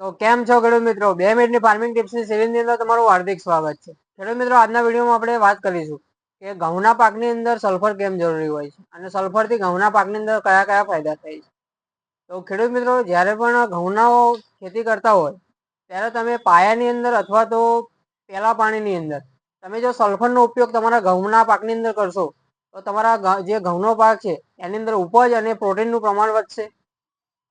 તો કેમ છો ખેડૂત મિત્રો? બે મિનિટની ફાર્મિંગ ટિપ્સની સિરીઝની અંદર તમારું હાર્દિક સ્વાગત છે. ખેડૂત મિત્રો, આજના વિડીયોમાં આપણે વાત કરીશું કે ઘઉંના પાકની અંદર સલ્ફર કેમ જરૂરી હોય છે અને સલ્ફરથી ઘઉંના પાકની અંદર કયા કયા ફાયદા થાય છે? તો ખેડૂત મિત્રો, જ્યારે પણ ઘઉંના ખેતી કરતા હોય, ત્યારે તમે પાયાની અંદર અથવા તો પેલા પાણીની અંદર, તમે જો સલ્ફરનો ઉપયોગ તમારા ઘઉંના પાકની અંદર કરશો, તો તમારા જે ઘઉંનો પાક છે, એની અંદર ઉપજ અને પ્રોટીનનું પ્રમાણ વધશે.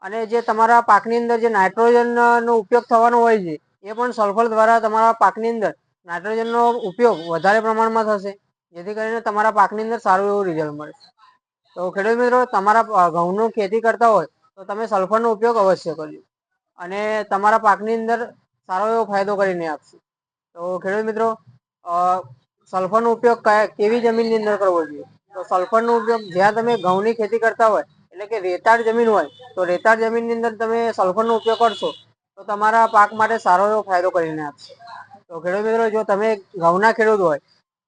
અને જે તમારા પાકની અંદર જે નાઇટ્રોજન નો ઉપયોગ થવાનો હોય છે, એ પણ સલ્ફર દ્વારા તમારા પાકની અંદર નાઇટ્રોજનનો ઉપયોગ વધારે પ્રમાણમાં થશે, જેથી કરીને તમારા પાકની અંદર સારું એવું રિઝલ્ટ મળશે તો ખેડૂત મિત્રો, તમારા ઘઉંનું ખેતી કરતા હોય, તો તમે સલ્ફરનો ઉપયોગ અવશ્ય કરજો. અને તમારા પાકની અંદર સારો એવો ફાયદો કરીને આપશે. તો ખેડૂત મિત્રો સલ્ફરનો ઉપયોગ કયા, કેવી જમીનની અંદર કરવો જોઈએ? તો સલ્ફરનો ઉપયોગ, જ્યાં તમે ઘઉંની ખેતી કરતા હોય એટલે કે રેતાળ જમીન હોય, તો રેતાળ જમીનની અંદર તમે સલ્ફરનો ઉપયોગ કરશો, તો તમારા પાક માટે સારો એવો ફાયદો કરીને આપશે. તો ખેડૂત મિત્રો, જો તમે ઘઉંના ખેડૂત હોય,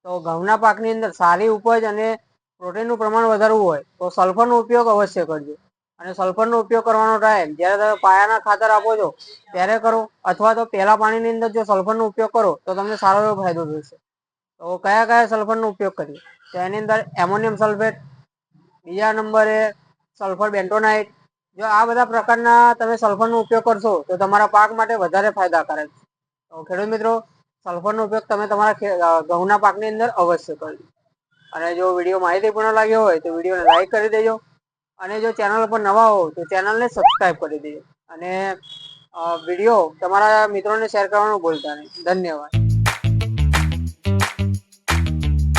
તો ઘઉંના પાકની અંદર સારી ઉપજ અને પ્રોટીનનું પ્રમાણ વધારવું હોય, તો સલ્ફરનો ઉપયોગ અવશ્ય કરજો. અને સલ્ફરનો ઉપયોગ કરવાનો ટાઈમ, જ્યારે તમે પાયાના ખાતર આપો છો, ત્યારે કરો, અથવા તો પહેલા પાણીની અંદર જો સલ્ફરનો ઉપયોગ કરો, તો તમને સારો એવો ફાયદો થશે. તો કયા કયા સલ્ફરનો ઉપયોગ કરીએ? તો એની અંદર એમોનિયમ સલ્ફેટ, બીજા નંબરે સલ્ફર બેન્ટોનાઇટ. જો આ બધા પ્રકારના તમે સલ્ફરનો ઉપયોગ કરશો, તો તમારા પાક માટે વધારે ફાયદાકારક છે. ખેડૂત મિત્રો, સલ્ફરનો ઉપયોગ તમે તમારા ઘઉંના પાકની અંદર અવશ્ય કરજો. અને જો વીડિયો માહિતીપૂર્ણ લાગ્યો હોય, તો વિડીયોને લાઈક કરી દેજો. અને જો ચેનલ પર નવા હો, તો ચેનલને સબસ્ક્રાઈબ કરી દેજો. અને વીડિયો તમારા મિત્રોને શેર કરવાનું ભૂલતા નહીં. ધન્યવાદ.